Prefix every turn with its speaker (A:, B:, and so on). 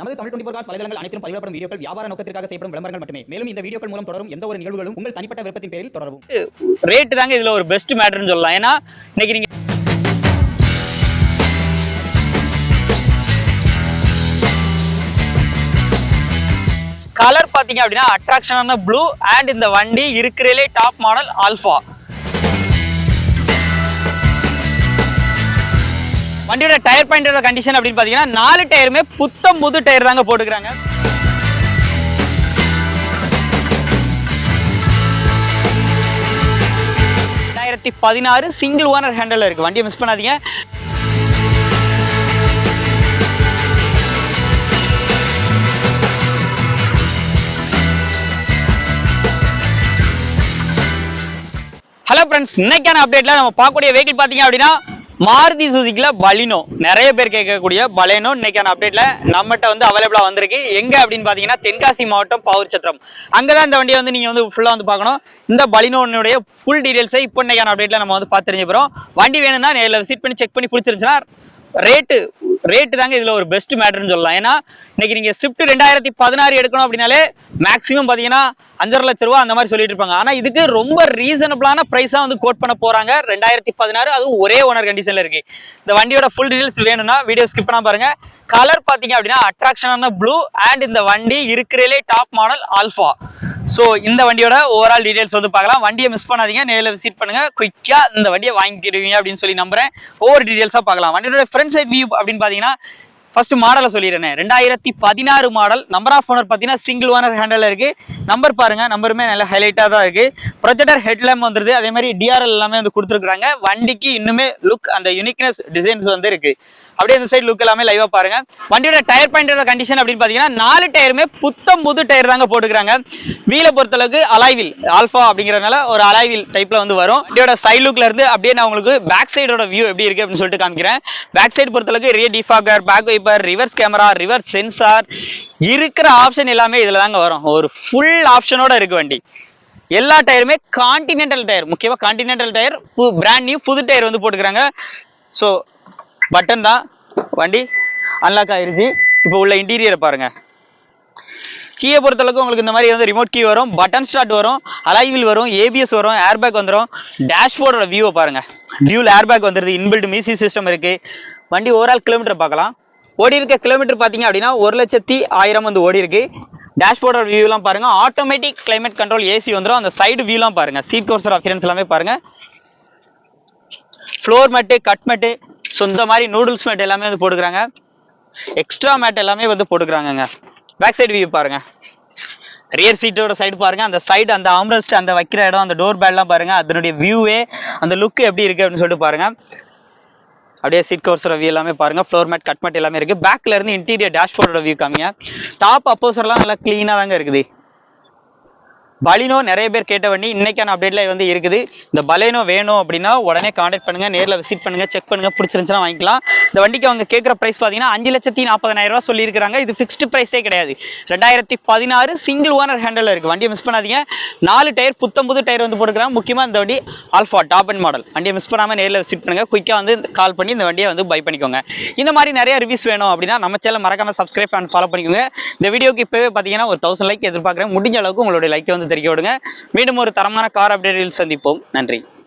A: நமது Tamil twenty four cos வலைதளங்கள் அனைத்தும் பதிவிடப்படும் வீடியோக்கள் வியாபார நோக்கத்திற்காக செய்யப்படும் விளம்பரங்கள் மட்டுமே. மேலும் இந்த வீடியோக்கள் மூலம் தொடரும் எந்த ஒரு நிகழ்வுகளும் உங்கள் தனிப்பட்ட விருப்பத்தின் பேரில் தொடரவும்.
B: ரேட்டு தாங்க இதுல ஒரு பெஸ்ட் மேட்டர்னு சொல்லலாம். ஏன்னா இன்னைக்கு நீங்க கலர் பார்த்தீங்க அப்படின்னா அட்ராக்ஷனான ப்ளூ அண்ட் இந்த வண்டி இருக்கிறதுலே டாப் மாடல் ஆல்ஃபா வண்டியோட டயர் பாயிண்டோட கண்டிஷன் அப்படின்னு பாத்தீங்கன்னா நாலு டயருமே புத்தம் புது டயர் தாங்க போட்டுக்கிறாங்க. ரெண்டாயிரத்தி பதினாறு சிங்கிள் ஓனர் ஹேண்டில் இருக்கு. வண்டியை மிஸ் பண்ணாதீங்க. ஹலோ ஃப்ரெண்ட்ஸ் இன்னைக்கான அப்டேட்ல நம்ம பார்க்கக்கூடிய வெஹிக்கிள் பார்த்தீங்க அப்படின்னா மாருதி சுசுக்கில பலினோ. நிறைய பேர் கேட்கக்கூடிய பலேனோ. இன்னைக்கான அப்டேட்ல நம்மகிட்ட வந்து அவைலபிளா வந்திருக்கு. எங்க அப்படின்னு பாத்தீங்கன்னா தென்காசி மாவட்டம் பவுர் சத்திரம் அங்கதான் இந்த வண்டியை வந்து நீங்க வந்து ஃபுல்லா வந்து பார்க்கணும். இந்த பலினோனுடைய ஃபுல் டீடைல்ஸை இப்போ இன்னைக்கான அப்டேட்ல நம்ம வந்து பார்த்து தெரிஞ்சு வண்டி வேணும்னா நேரில் விசிட் பண்ணி செக் பண்ணி பிடிச்சிருந்துச்சுன்னா ரேட்டு ரேட்டு தாங்க இதுல ஒரு பெஸ்ட் மேட்டர்னு சொல்லலாம். ஏன்னா இன்னைக்கு நீங்க ஸ்விஃப்ட் ரெண்டாயிரத்தி பதினாறு எடுக்கணும் அப்படின்னாலே மேக்ஸிமம் பார்த்தீங்கன்னா அஞ்சரை லட்ச ரூபா அந்த மாதிரி சொல்லிட்டு இருப்பாங்க. ஆனால் இதுக்கு ரொம்ப ரீசனபிளான ப்ரைஸாக வந்து கோட் பண்ண போகிறாங்க ரெண்டாயிரத்தி பதினாறு அதுவும் ஒரே ஓனர் கண்டிஷனில் இருக்கு. இந்த வண்டியோட ஃபுல் டீடைல்ஸ் வேணும்னா வீடியோ ஸ்கிப் பண்ணால் பாருங்க. கலர் பார்த்தீங்க அப்படின்னா அட்ராக்ஷனான ப்ளூ அண்ட் இந்த வண்டி இருக்கிறதுலே டாப் மாடல் ஆல்ஃபா ஸோ இந்த வண்டியோட ஓவரால் டீடைல்ஸ் வந்து பார்க்கலாம். வண்டியை மிஸ் பண்ணாதீங்க. நேரில் விசிட் பண்ணுங்க. குயிக்காக இந்த வண்டியை வாங்கிக்கிடுவீங்க அப்படின்னு சொல்லி நம்புறேன். ஒவ்வொரு டீடைல்ஸாக பார்க்கலாம். வண்டியோட ஃப்ரண்ட் சைட் வியூ அப்படின்னு பார்த்தீங்கன்னா ஃபர்ஸ்ட் மாடலை சொல்லிடுறேன். ரெண்டாயிரத்தி பதினாறு மாடல் நம்பர் ஆஃப் ஓனர் பார்த்தீங்கன்னா சிங்கிள் ஓனர் ஹேண்டில் இருக்கு. நம்பர் பாருங்க நம்பருமே நல்ல ஹைலைட்டாக தான் இருக்கு. ப்ரொஜெக்டர் ஹெட்லாம்ப் வந்துருது. அதே மாதிரி டிஆர்எல் எல்லாமே வந்து கொடுத்துருக்குறாங்க. வண்டிக்கு இன்னுமே லுக் அந்த யூனிக்னஸ் டிசைன்ஸ் வந்து இருக்கு. அப்படியே இந்த சைடு லுக் எல்லாமே லைவா பாருங்க. வண்டியோட டயர் பாயிண்டோட கண்டிஷன் அப்படின்னு பாத்தீங்கன்னா நாலு டயருமே புத்தம் புது டயர் தாங்க போட்டுக்கிறாங்க. வீலை பொறுத்தளவுக்கு அலாய்வில் ஆல்ஃபா அப்படிங்கறதுனால ஒரு அலாய்வில் டைப்ல வந்து வரும். வண்டியோட சைட் லுக்ல இருந்து அப்படியே நான் உங்களுக்கு பேக் சைடோட வியூ எப்படி இருக்கு அப்படின்னு சொல்லிட்டு காமிக்கிறேன். பேக் சைடு பொறுத்தளவுக்கு rear defogger back wiper reverse camera reverse sensor இருக்கிற ஆப்ஷன் எல்லாமே இதில் தாங்க வரும். ஒரு ஃபுல் ஆப்ஷனோட இருக்கு வண்டி. எல்லா டயருமே கான்டினென்டல் டயர் முக்கியமாக கான்டினென்டல் டயர் பிராண்ட் நியூ புது டயர் வந்து போட்டுக்கிறாங்க. ஸோ பட்டன் தான் வண்டி. அன்லாக் ஆயிருச்சு. இப்போ உள்ள இன்டீரியரை பாருங்க. கீயை பொறுத்தளவுக்கு உங்களுக்கு இந்த மாதிரி வந்து ரிமோட் கீ வரும். பட்டன் ஸ்டார்ட் வரும். அலைவில் வரும். ஏபிஎஸ் வரும். ஏர்பேக் வந்துடும் டேஷ்போர்டோட வியூவை பாருங்க. டியூல் ஏர்பேக் வந்துருது. இன்பில்ட் மியூசிக் சிஸ்டம் இருக்கு. வண்டி ஓவரால் கிலோமீட்டர் பார்க்கலாம். ஓடி இருக்க கிலோமீட்டர் பார்த்தீங்க அப்படின்னா ஒரு லட்சத்தி ஆயிரம் வந்து ஓடி இருக்கு டேஷ்போர்டோட வியூலாம் பாருங்க ஆட்டோமேட்டிக் கிளைமேட் கண்ட்ரோல் ஏசி வந்துடும் அந்த சைடு வியூலாம் பாருங்க. சீட் கோர்சர் அஃபியரன்ஸ் எல்லாமே பாருங்க. Floor mat cut mat so இந்த மாதிரி நூடுல்ஸ் மேட் எல்லாமே வந்து போட்டுக்கிறாங்க. எக்ஸ்ட்ரா மேட் எல்லாமே வந்து போட்டுக்கிறாங்கங்க. பேக் சைடு வியூ பாருங்க ரியர் சீட்டோட சைடு பாருங்க. அந்த சைடு அந்த ஆம்ரஸ்ட் அந்த வைக்கிற இடம் அந்த டோர் பேட்லாம் பாருங்க. அதனுடைய வியூவே அந்த லுக் எப்படி இருக்கு அப்படின்னு சொல்லிட்டு பாருங்க. அப்படியே சீட் கவர்ஸோட வியூ எல்லாமே பாருங்க. ஃப்ளோர் மேட் கட் மேட் எல்லாமே இருக்கு. பேக்ல இருந்து இன்டீரியர் டேஷ்போர்டோட வியூ காமிங்க. டாப் அப்போசர்லாம் நல்லா க்ளீனாக தாங்க இருக்குது. பலினோ நிறைய பேர் கேட்ட வண்டி இன்னைக்கான அப்டேட்ல வந்து இருக்குது. இந்த பலேனோ வேணும் அப்படின்னா உடனே கான்டாக்ட் பண்ணுங்க நேரில் விசிட் பண்ணுங்க செக் பண்ணுங்க பிடிச்சிருந்துச்சுன்னா வாங்கிக்கலாம். இந்த வண்டிக்கு அவங்க கேட்குற பிரைஸ் பார்த்தீங்கன்னா அஞ்சு லட்சத்தி நாற்பதாயிரம் ரூபா சொல்லியிருக்காங்க இது ஃபிக்ஸ்டு ப்ரைஸே கிடையாது. ரெண்டாயிரத்தி பதினாறு சிங்கிள் ஓனர் ஹேண்டில் இருக்கு. வண்டியை மிஸ் பண்ணாதீங்க. நாலு டயர் புத்தம் புது டயர் வந்து போட்டுக்கிறாங்க. முக்கியமாக இந்த வண்டி ஆல்ஃபா டாப் அண்ட் மாடல் வண்டியை மிஸ் பண்ணாமல் நேரில் விசிட் பண்ணுங்க. குயிக்காக வந்து கால் பண்ணி இந்த வண்டியை வந்து பை பண்ணிக்கோங்க. இந்த மாதிரி நிறைய ரிவ்யூஸ் வேணும் அப்படின்னா நம்ம சேனல் மறக்காம சப்ஸ்கிரைப் அண்ட் ஃபாலோ பண்ணிக்கோங்க. இந்த வீடியோக்கு இப்போவே பார்த்தீங்கன்னா ஒரு தௌசண்ட் லைக் எதிர்பார்க்குறேன். முடிஞ்ச அளவுக்கு உங்களுடைய லைக்கை வந்து தெரிவிக்க விடுங்க மீண்டும் ஒரு தரமான கார் அப்டேட்டில் சந்திப்போம். நன்றி.